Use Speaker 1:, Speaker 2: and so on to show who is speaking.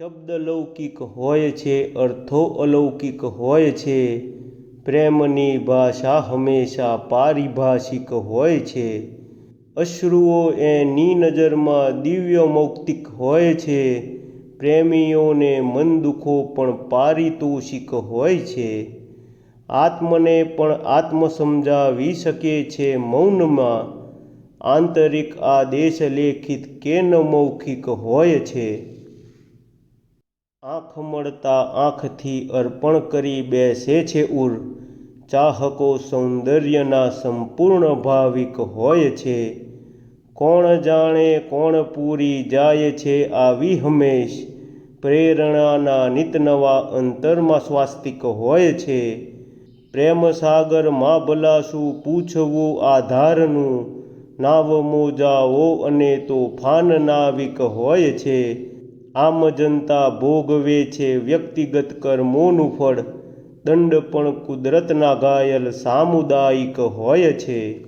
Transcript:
Speaker 1: શબ્દ લૌકિક હોય છે અર્થો અલૌકિક હોય છે. પ્રેમની ભાષા હંમેશા પારિભાષિક હોય છે. અશ્રુઓ એની નજરમાં દિવ્ય મૌક્તિક હોય છે. પ્રેમીઓને મન દુઃખો પણ પારિતોષિક હોય છે. આત્મને પણ આત્મ સમજાવી શકે છે મૌનમાં. આંતરિક આદેશ લેખિત કે ન મૌખિક હોય છે. આંખ મળતા આંખથી અર્પણ કરી બેસે છે ઉર. ચાહકો સૌંદર્યના સંપૂર્ણ ભાવિક હોય છે. કોણ જાણે કોણ પૂરી જાય છે આવી હંમેશ. પ્રેરણાના નિતનવા અંતરમાં સ્વાસ્તિક હોય છે. પ્રેમ સાગરમાં ભલાશું પૂછવું આધારનું. નાવ મોજાઓ અને તોફાન નાવિક હોય છે. આમ જનતા ભોગવે છે વ્યક્તિગત કર્મોનું ફળ. દંડ પણ કુદરતના ઘાયલ સામુદાયિક હોય છે.